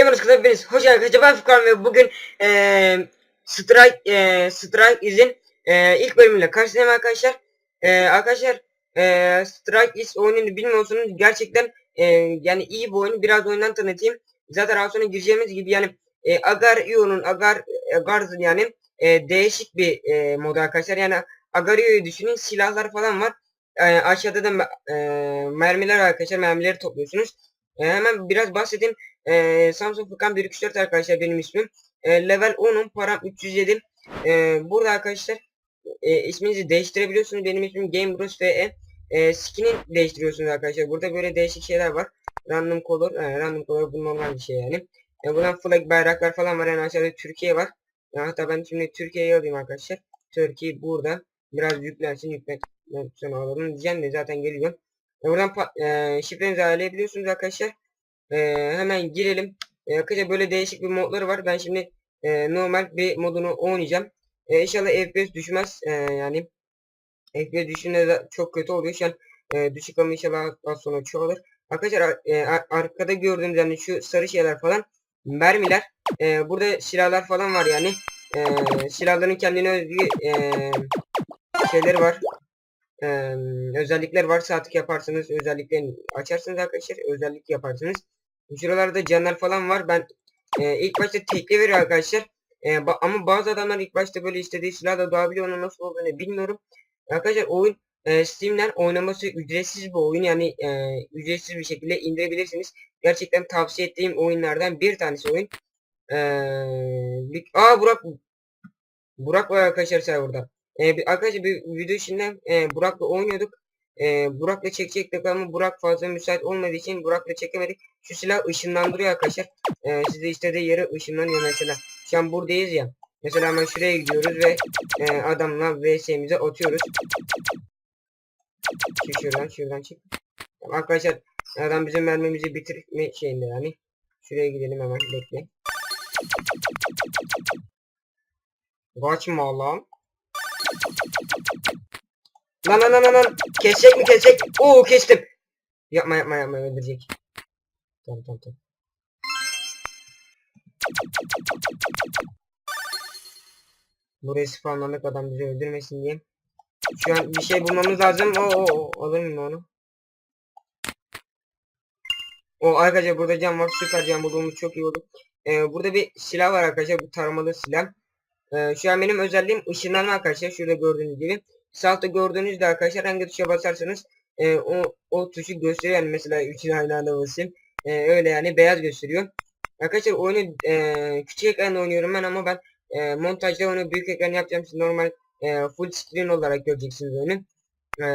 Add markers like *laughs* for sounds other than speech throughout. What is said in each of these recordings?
Gamers Club hepiniz hoş geldiniz. Arkadaşlar ben ve bugün eee Strike eee Strike Is'in eee ilk bölümüyle karşınızdayım arkadaşlar. Eee arkadaşlar eee Strike Is oyununu bilmiyorsanız gerçekten eee yani iyi bir oyun. Biraz oyundan tanıtayım. Zaten daha sonra gireceğimiz gibi yani eee Agar IO'nun Agar Agarz'ın yani eee, değişik bir eee mod arkadaşlar. Yani Agar IO'yu düşünün silahlar falan var. Eee, aşağıda da eee, mermiler arkadaşlar. Mermileri topluyorsunuz. Eee, hemen biraz bahsedeyim. Ee, Samsung Furkan 134 arkadaşlar benim ismim. Ee, level 10'um param 307. Ee, burada arkadaşlar e, isminizi değiştirebiliyorsunuz. Benim ismim Game Bros VE. Ee, skin'i değiştiriyorsunuz arkadaşlar. Burada böyle değişik şeyler var. Random color, e, random color bu normal bir şey yani. E, buradan flag bayraklar falan var. Yani aşağıda Türkiye var. Ya, hatta ben şimdi Türkiye'yi alayım arkadaşlar. Türkiye burada. Biraz yüklensin yüklen. Sonra alalım diyeceğim de zaten geliyor. E, buradan e, şifrenizi ayarlayabiliyorsunuz arkadaşlar. Ee, hemen girelim. Ee, arkadaşlar böyle değişik bir modları var. Ben şimdi e, normal bir modunu oynayacağım. Ee, inşallah FPS düşmez. Ee, yani FPS düşünce de çok kötü oluyor. Şu an e, düşük ama inşallah az sonra çoğalır. Arkadaşlar ar- e, ar- arkada gördüğünüz yani şu sarı şeyler falan mermiler. Ee, burada silahlar falan var yani. Ee, silahların kendine özgü e, şeyleri var. Ee, özellikler var. Saatlik yaparsanız özelliklerini açarsınız arkadaşlar. Özellik yaparsınız. Şuralarda canlar falan var. Ben e, ilk başta tekli veriyor arkadaşlar. E, ba- ama bazı adamlar ilk başta böyle istediği silahla doğabiliyor. Onun nasıl olduğunu bilmiyorum. Arkadaşlar oyun e, Steam'den oynaması ücretsiz bir oyun. Yani e, ücretsiz bir şekilde indirebilirsiniz. Gerçekten tavsiye ettiğim oyunlardan bir tanesi oyun. E, aa Burak Burak var arkadaşlar serverda. E, bir, arkadaşlar bir video içinden e, Burak'la oynuyorduk. E, Burak'la çekecektik ama Burak fazla müsait olmadığı için Burak'la çekemedik. Şu silah ışınlandırıyor arkadaşlar. E, size istediği yere ışınlanıyor mesela. Şu an buradayız ya. Mesela hemen şuraya gidiyoruz ve e, adamla VS'mize atıyoruz. Çık şuradan şuradan çık. Tamam, arkadaşlar adam bizim mermimizi bitirme şeyinde yani. Şuraya gidelim hemen bekle. Kaçma lan. Lan lan lan lan. Kesecek mi kesecek? Oo kestim. Yapma yapma yapma öldürecek. Tamam tamam tamam. Buraya spawnlandık adam bizi öldürmesin diye. Şu an bir şey bulmamız lazım. Oo, oo, oo. alır mı onu? O arkadaşlar burada cam var. Süper cam bulduğumuz çok iyi oldu. Ee, burada bir silah var arkadaşlar. Bu taramalı silah. Ee, şu an benim özelliğim ışınlanma arkadaşlar. Şurada gördüğünüz gibi. Sağ altta gördüğünüzde arkadaşlar hangi tuşa basarsanız e, o, o tuşu gösteriyor. Yani mesela üçünü aynı anda basayım. E, öyle yani beyaz gösteriyor. Arkadaşlar oyunu e, küçük ekranda oynuyorum ben ama ben e, montajda onu büyük ekran yapacağım. Siz normal e, full screen olarak göreceksiniz oyunu. E,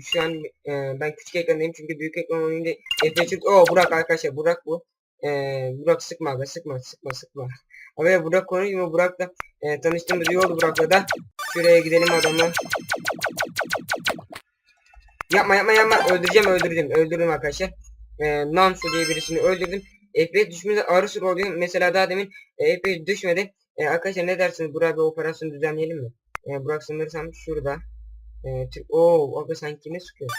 şu an e, ben küçük ekrandayım çünkü büyük ekran oyunda FPS çok... Oo Burak arkadaşlar Burak bu. E, Burak sıkma abi sıkma sıkma sıkma. Abi Burak konuşma Burak'la e, tanıştığımız iyi oldu Burak'la da. Şuraya gidelim adamla. Yapma yapma yapma öldüreceğim öldüreceğim öldürdüm arkadaşlar. E, Nansu diye birisini öldürdüm. FPS düşmesi ağrı sıra oluyor. Mesela daha demin e, FPS düşmedi. E, arkadaşlar ne dersiniz buraya bir operasyon düzenleyelim mi? E, Burak sanırsam şurada. E, Oo abi sen kime sıkıyor?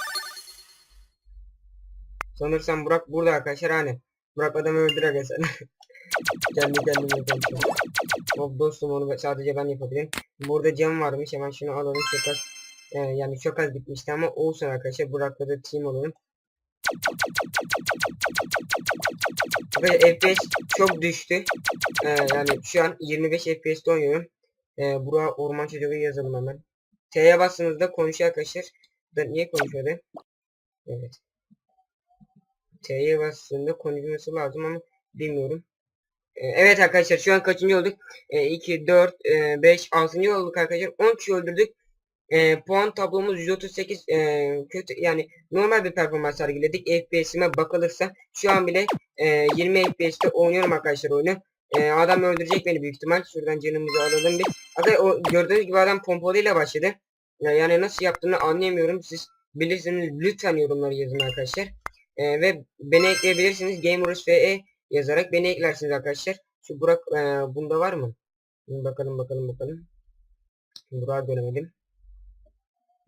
Sanırsam Burak burada arkadaşlar hani. Burak adamı öldür aga sen. Kendi kendime konuşuyorum. Hop dostum onu sadece ben yapabilirim. Burada cam varmış hemen şunu alalım çok az. e, yani çok az bitmişti ama olsun arkadaşlar Burak'la da team olalım. Ve FPS çok düştü. E, yani şu an 25 FPS'te oynuyorum. E, buraya orman çocuğu yazalım hemen. T'ye bastığınızda konuşuyor arkadaşlar. Da niye konuşuyordu? Evet. T'ye bastığında konuşması lazım ama bilmiyorum. E, Evet arkadaşlar şu an kaçıncı olduk? E, 2, 4, e, 5, 6. olduk arkadaşlar. 10 kişi öldürdük. E, puan tablomuz 138 e, kötü yani normal bir performans sergiledik. FPS'ime bakılırsa şu an bile e, 20 FPS'te oynuyorum arkadaşlar oyunu. E, adam öldürecek beni büyük ihtimal. Şuradan canımızı alalım bir. Arkadaşlar o gördüğünüz gibi adam pompalıyla başladı. Yani nasıl yaptığını anlayamıyorum. Siz bilirsiniz lütfen yorumları yazın arkadaşlar. E, ve beni ekleyebilirsiniz. Gamers VE yazarak beni eklersiniz arkadaşlar. Şu Burak e, bunda var mı? Bakalım bakalım bakalım. Burak'ı göremedim.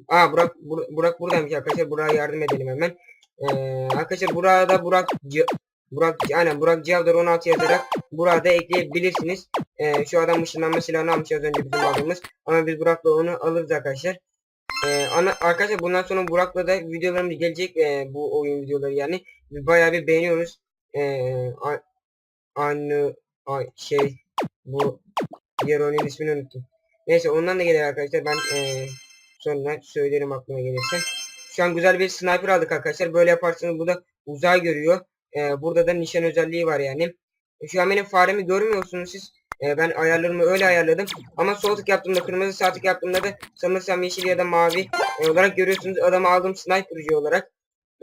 Aa Burak Bur- Burak buradaymış arkadaşlar. Burak'a yardım edelim hemen. Ee, arkadaşlar burada Burak Burak aynen Burak Cavdar 16 yazarak burada ekleyebilirsiniz. Ee, şu adam ışınlanma silahını almış az önce bizim aldığımız. Ama biz Burak'la onu alırız arkadaşlar. Ee, ana, arkadaşlar bundan sonra Burak'la da videolarımız gelecek. Ee, bu oyun videoları yani. Biz bayağı bir beğeniyoruz. Ee, a- aynı ay, şey bu diğer ismini unuttum. Neyse ondan da gelir arkadaşlar. Ben ee, sonra söylerim aklıma gelirse. Şu an güzel bir sniper aldık arkadaşlar. Böyle yaparsanız bu da uzay görüyor. Ee, burada da nişan özelliği var yani. Şu an benim faremi görmüyorsunuz siz. Ee, ben ayarlarımı öyle ayarladım. Ama sol tık yaptığımda kırmızı sağ tık yaptığımda da sanırsam yeşil ya da mavi e, olarak görüyorsunuz. Adamı aldım sniperci olarak.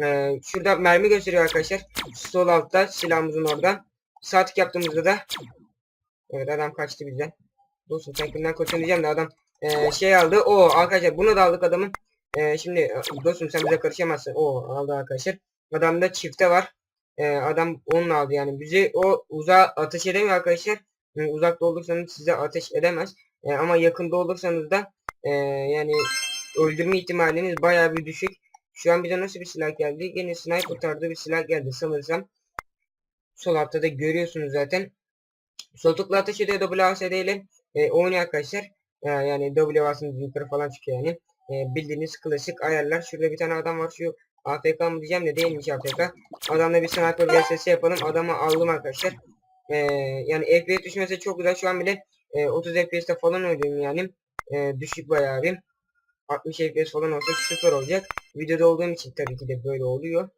Ee, şurada mermi gösteriyor arkadaşlar. Sol altta silahımızın orada. Sağ tık yaptığımızda da Evet adam kaçtı bizden. Dostum sen kimden kaçıyorsun diyeceğim de adam e, şey aldı. O arkadaşlar bunu da aldık adamın. E, şimdi e, dostum sen bize karışamazsın. O aldı arkadaşlar. Adamda çifte var. E, adam onunla aldı yani. Bizi o uzağa ateş edemiyor arkadaşlar. Yani uzakta olursanız size ateş edemez. E, ama yakında olursanız da e, yani öldürme ihtimaliniz bayağı bir düşük. Şu an bize nasıl bir silah geldi? Yine sniper tarzı bir silah geldi sanırsam. Sol altta da görüyorsunuz zaten. Sol tıkla ateş ediyor WASD ile e, oynuyor arkadaşlar. E, yani W basınca yukarı falan çıkıyor yani. E, bildiğiniz klasik ayarlar. Şurada bir tane adam var şu AFK mı diyeceğim de değilmiş AFK. Adamla bir sniper vs yapalım. Adamı aldım arkadaşlar. E, yani FPS düşmesi çok güzel. Şu an bile e, 30 FPS'te falan oynuyorum yani. E, düşük bayağı bir. 60 FPS falan olsa süper olacak. Videoda olduğum için tabii ki de böyle oluyor.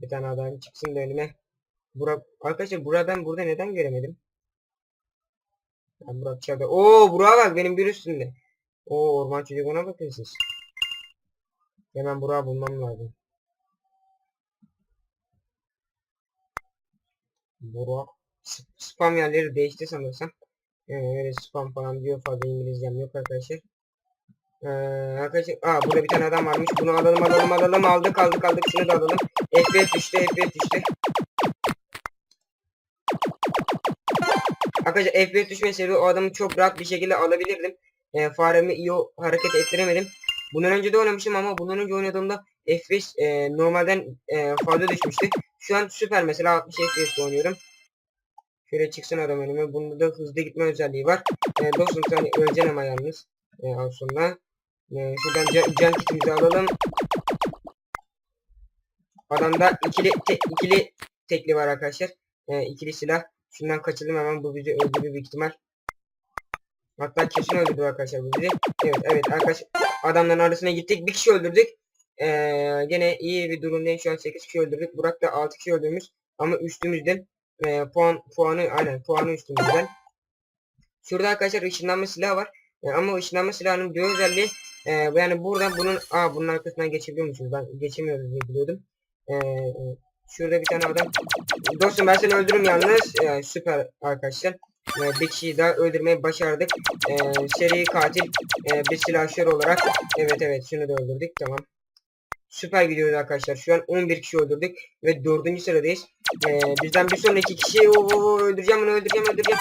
Bir tane adam çıksın da önüme. Burak arkadaşlar Burak ben burada neden göremedim? Ben Burak içeride. Oo Burak'a bak benim bir üstünde. Oo orman çocuk ona bakın siz. Hemen Burak'ı bulmam lazım. Burak. Sp- Spam yerleri değişti sanırsam. Ee, öyle spam falan diyor fazla İngilizcem yok arkadaşlar. Ee, arkadaşlar aa burada bir tane adam varmış. Bunu alalım alalım alalım aldık aldık aldık şunu da alalım. FPS düştü FPS düştü. Arkadaşlar FPS düşmeseydi o adamı çok rahat bir şekilde alabilirdim. E, faremi iyi hareket ettiremedim. Bundan önce de oynamışım ama bundan önce oynadığımda FPS e, normalden e, fazla düşmüştü. Şu an süper mesela 60 FPS'de oynuyorum. Şöyle çıksın adam önüme. Bunda da hızlı gitme özelliği var. E, dostum sen öleceksin ama yalnız. E, al sonra. E, şuradan can, can kitimizi alalım. Adamda ikili te, ikili tekli var arkadaşlar. E, ikili silah. Şundan kaçalım hemen bu bizi öldürür büyük ihtimal. Hatta kesin öldürdü arkadaşlar bu bizi. Evet evet arkadaş adamların arasına gittik. Bir kişi öldürdük. Ee, gene iyi bir durumdayım. Şu an 8 kişi öldürdük. Burak da 6 kişi öldürmüş. Ama üstümüzde e, puan puanı aynen puanı üstümüzden. Şurada arkadaşlar ışınlanma silahı var. E, ama ışınlanma silahının bir özelliği e, yani buradan bunun aa bunun arkasından geçebiliyormuşuz. Ben geçemiyoruz diye biliyordum. E, şurada bir tane adam. Dostum ben seni öldürürüm yalnız. E, süper arkadaşlar. E, bir kişiyi daha öldürmeyi başardık. E, seri katil e, bir silahşör olarak. Evet evet şunu da öldürdük tamam. Süper gidiyoruz arkadaşlar. Şu an 11 kişi öldürdük ve 4. sıradayız. E, bizden bir sonraki kişi o, o, öldüreceğim bunu öldüreceğim öldüreceğim.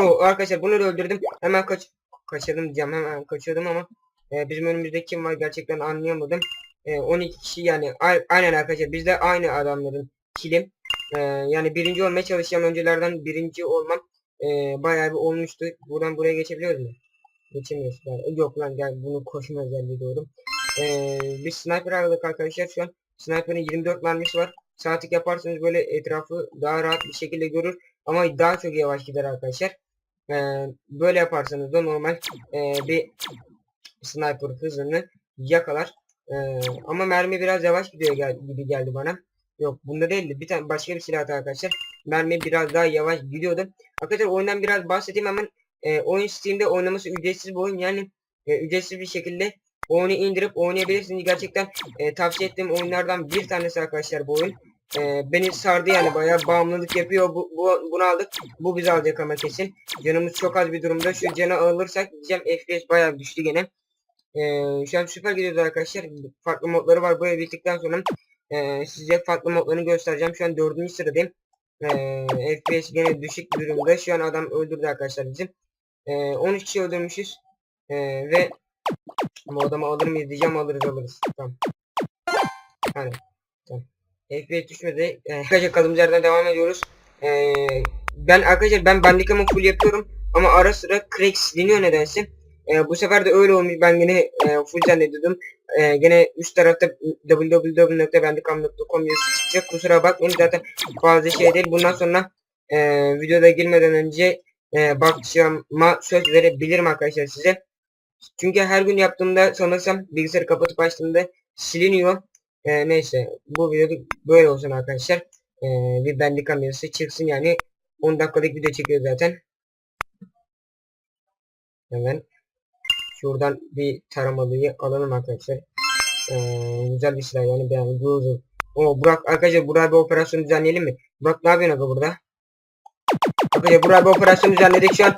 O arkadaşlar bunu da öldürdüm. Hemen kaç kaçırdım diyeceğim hemen kaçıyordum ama e, bizim önümüzde kim var gerçekten anlayamadım. E, 12 kişi yani aynen arkadaşlar biz de aynı adamların kilim. E, yani birinci olmaya çalışacağım öncelerden birinci olmam e, bayağı bir olmuştu. Buradan buraya geçebiliyoruz mu? Geçemiyoruz. Yani, yok lan gel bunu koşma özelliği doğru. E, bir sniper aldık arkadaşlar şu an. Sniper'ın 24 mermisi var. Saatlik yaparsanız böyle etrafı daha rahat bir şekilde görür. Ama daha çok yavaş gider arkadaşlar. E, böyle yaparsanız da normal e, bir sniper hızını yakalar. E, ama mermi biraz yavaş gidiyor gel gibi geldi bana. Yok bunda değildi. Bir tane başka bir silah arkadaşlar. Mermi biraz daha yavaş gidiyordu. Arkadaşlar oyundan biraz bahsedeyim hemen. E, oyun Steam'de oynaması ücretsiz bir oyun. Yani e, ücretsiz bir şekilde oyunu indirip oynayabilirsiniz. Gerçekten e, tavsiye ettiğim oyunlardan bir tanesi arkadaşlar bu oyun. E, beni sardı yani bayağı bağımlılık yapıyor. Bu, bu, bunu aldık. Bu bizi alacak ama kesin. Canımız çok az bir durumda. Şu canı alırsak diyeceğim FPS bayağı düştü gene. E, şu an süper gidiyoruz arkadaşlar. Farklı modları var. Böyle bittikten sonra e, size farklı modlarını göstereceğim. Şu an dördüncü sıradayım. Ee, FPS gene düşük durumda. Şu an adam öldürdü arkadaşlar bizim. Ee, 13 kişi öldürmüşüz. Ee, ve bu adamı alır mıyız diyeceğim alırız alırız. Tamam. Hani. Tamam. FPS düşmedi. Ee, arkadaşlar kaldığımız yerden devam ediyoruz. Ee, ben arkadaşlar ben bandicamı full yapıyorum ama ara sıra crack siliniyor nedense. Ee, bu sefer de öyle olmuş. Ben yine e, full zannediyordum. Ee, gene üst tarafta www.bandicam.com yazısı çıkacak. Kusura bakmayın zaten fazla şey değil. Bundan sonra e, videoda girmeden önce e, bakacağıma söz verebilirim arkadaşlar size. Çünkü her gün yaptığımda sanırsam bilgisayarı kapatıp açtığımda siliniyor. E, neyse bu videoda böyle olsun arkadaşlar. E, bir benlik kamerası çıksın yani 10 dakikalık video çekiyor zaten. Hemen şuradan bir taramalıyı alalım arkadaşlar. E, güzel bir silah yani ben Groza. O Burak arkadaşlar burada bir operasyon düzenleyelim mi? Burak ne yapıyorsun aga burada? Arkadaşlar burada bir operasyon düzenledik şu an.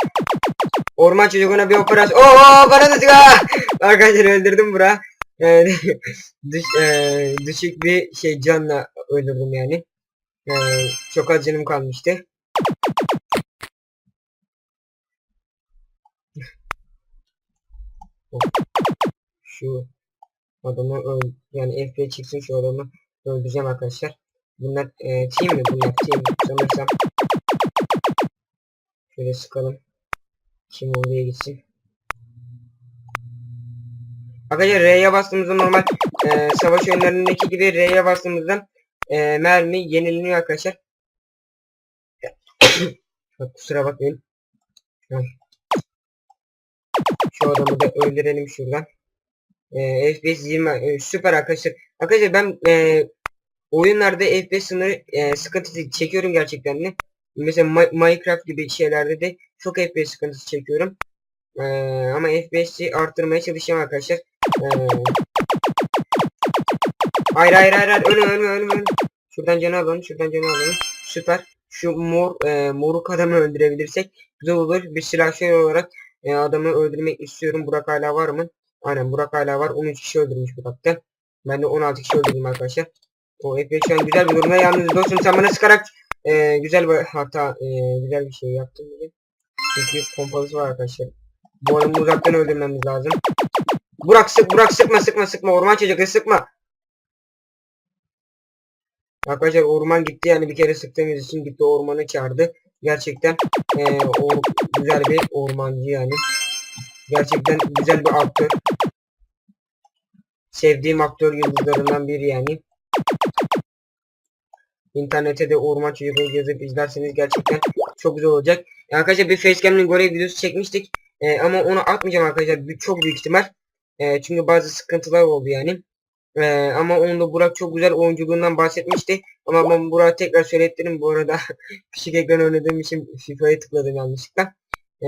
Orman çocuğuna bir operasyon. Oo bana da silah. Arkadaşlar öldürdüm bura. Ee, dış, e, düşük bir şey canla öldürdüm yani. Ee, çok az canım kalmıştı. Şu adamı öl yani FP çıksın şu adamı öldüreceğim arkadaşlar. Bunlar e, team mi bunlar team sanırsam. Şöyle sıkalım. Kim oraya gitsin. Arkadaşlar R'ye bastığımızda normal e, savaş oyunlarındaki gibi R'ye bastığımızda e, mermi yenileniyor arkadaşlar. *coughs* Kusura bakmayın. Şu adamı da öldürelim şuradan. E, FPS 20 e, süper arkadaşlar. Arkadaşlar ben e, oyunlarda FPS sınırı e, sıkıntısı çekiyorum gerçekten de. Mesela Mi- Minecraft gibi şeylerde de çok FPS sıkıntısı çekiyorum. Ee, ama FPS'i arttırmaya çalışacağım arkadaşlar. Ee, hayır hayır hayır hayır ölme ölme ölme ölme. Şuradan canı alalım şuradan canı alalım. Süper. Şu mor e, moruk adamı öldürebilirsek güzel olur. Bir silahşör olarak e, adamı öldürmek istiyorum. Burak hala var mı? Aynen Burak hala var. 13 kişi öldürmüş Burak'ta. Ben de 16 kişi öldürdüm arkadaşlar. O FPS şu an güzel bir durumda. Yalnız dostum sen bana sıkarak e, güzel bir hata e, güzel bir şey yaptın bugün. Çünkü pompalısı var arkadaşlar. Bu adamı uzaktan öldürmemiz lazım. Burak sık Burak sıkma sıkma sıkma orman çocukları sıkma. Arkadaşlar orman gitti yani bir kere sıktığımız için gitti ormanı çağırdı. Gerçekten e, o güzel bir ormancı yani. Gerçekten güzel bir aktör. Sevdiğim aktör yıldızlarından biri yani. İnternete de orman çocukları yazıp izlerseniz gerçekten çok güzel olacak. Arkadaşlar bir facecam'in görev videosu çekmiştik. Ee, ama onu atmayacağım arkadaşlar. Çok büyük ihtimal. Ee, çünkü bazı sıkıntılar oldu yani. Ee, ama onu da Burak çok güzel oyunculuğundan bahsetmişti. Ama ben Burak'a tekrar söylettirim. Bu arada *laughs* küçük ekran oynadığım için FIFA'ya tıkladım yanlışlıkla. Ee,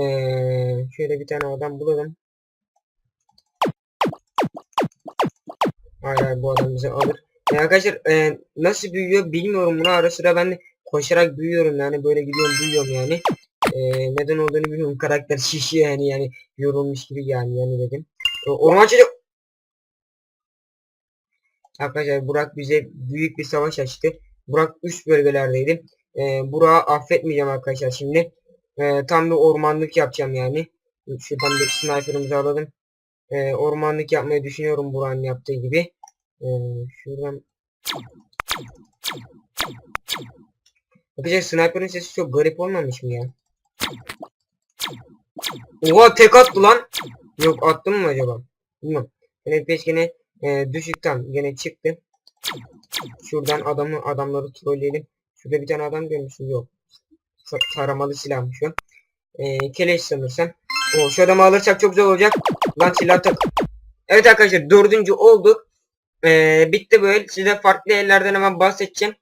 şöyle bir tane adam bulalım. Hayır hayır bu adam bizi alır. Ee, arkadaşlar e, nasıl büyüyor bilmiyorum. Bunu ara sıra ben koşarak büyüyorum yani. Böyle gidiyorum büyüyorum yani. Ee, neden olduğunu bilmiyorum. Karakter şişiyor yani yani yorulmuş gibi yani yani dedim. O- Orman çocuk. Arkadaşlar Burak bize büyük bir savaş açtı. Burak üst bölgelerdeydi. Ee, Burak'ı affetmeyeceğim arkadaşlar şimdi. Ee, tam bir ormanlık yapacağım yani. Şuradan bir sniper'ımızı alalım. Ee, ormanlık yapmayı düşünüyorum Burak'ın yaptığı gibi. Ee, şuradan Arkadaşlar sniper'ın sesi çok garip olmamış mı ya? Oha tek attı lan. Yok attım mı acaba? Yine FPS gene e, düşük tam gene çıktı. Şuradan adamı adamları trolleyelim. Şurada bir tane adam görmüşsün yok. Taramalı silahmış o. E, keleş sanırsam. O şu adamı alırsak çok güzel olacak. Lan silah tak. Evet arkadaşlar dördüncü olduk. E, bitti böyle. Size farklı yerlerden hemen bahsedeceğim.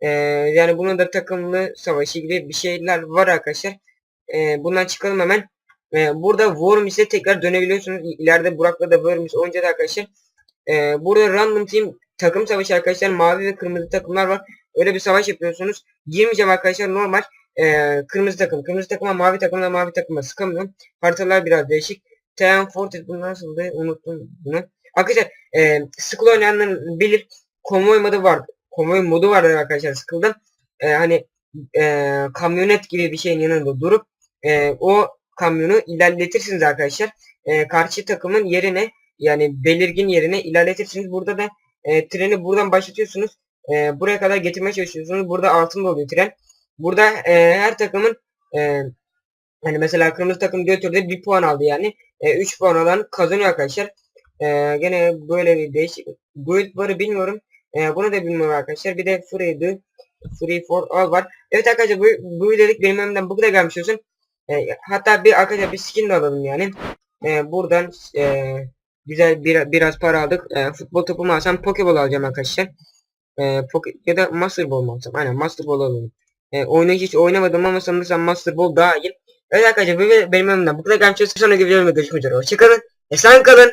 E, yani bunun da takımlı savaşı gibi bir şeyler var arkadaşlar. E, bundan çıkalım hemen. E, burada Wormis'e tekrar dönebiliyorsunuz. İleride Burak'la da Wormis oynayacağız arkadaşlar. E, burada Random Team takım savaşı arkadaşlar. Mavi ve kırmızı takımlar var. Öyle bir savaş yapıyorsunuz. Girmeyeceğim arkadaşlar normal. E, kırmızı takım. Kırmızı takıma mavi takımla mavi takıma sıkamıyorum. Haritalar biraz değişik. Team Fortress bu nasıldı? Unuttum bunu. Arkadaşlar e, Skull oynayanlar bilir. Konvoy modu var. Konvoy modu vardır arkadaşlar Skull'da. E, hani e, kamyonet gibi bir şeyin yanında durup e, o kamyonu ilerletirsiniz arkadaşlar. E, karşı takımın yerine yani belirgin yerine ilerletirsiniz. Burada da e, treni buradan başlatıyorsunuz. e, buraya kadar getirmeye çalışıyorsunuz. Burada altın oluyor tren. Burada e, her takımın e, hani mesela kırmızı takım götürdü bir puan aldı yani. 3 puan alan kazanıyor arkadaşlar. E, gene böyle bir değişik guild varı bilmiyorum. E, bunu da bilmiyorum arkadaşlar. Bir de free the free for all var. Evet arkadaşlar bu, bu videoluk benim elimden bu kadar gelmiş olsun. E, hatta bir arkadaşlar bir skin de alalım yani. E, buradan e, güzel bir, biraz para aldık. E, futbol topu mu alsam pokeball alacağım arkadaşlar. E, poke, ya da master ball mu alsam? Aynen master ball alalım. E, oyunu hiç oynamadım ama sanırsam master daha iyi. Evet arkadaşlar benim elimden bu kadar gelmiş olsun. Sonraki videomda görüşmek üzere. Hoşçakalın. Esen kalın.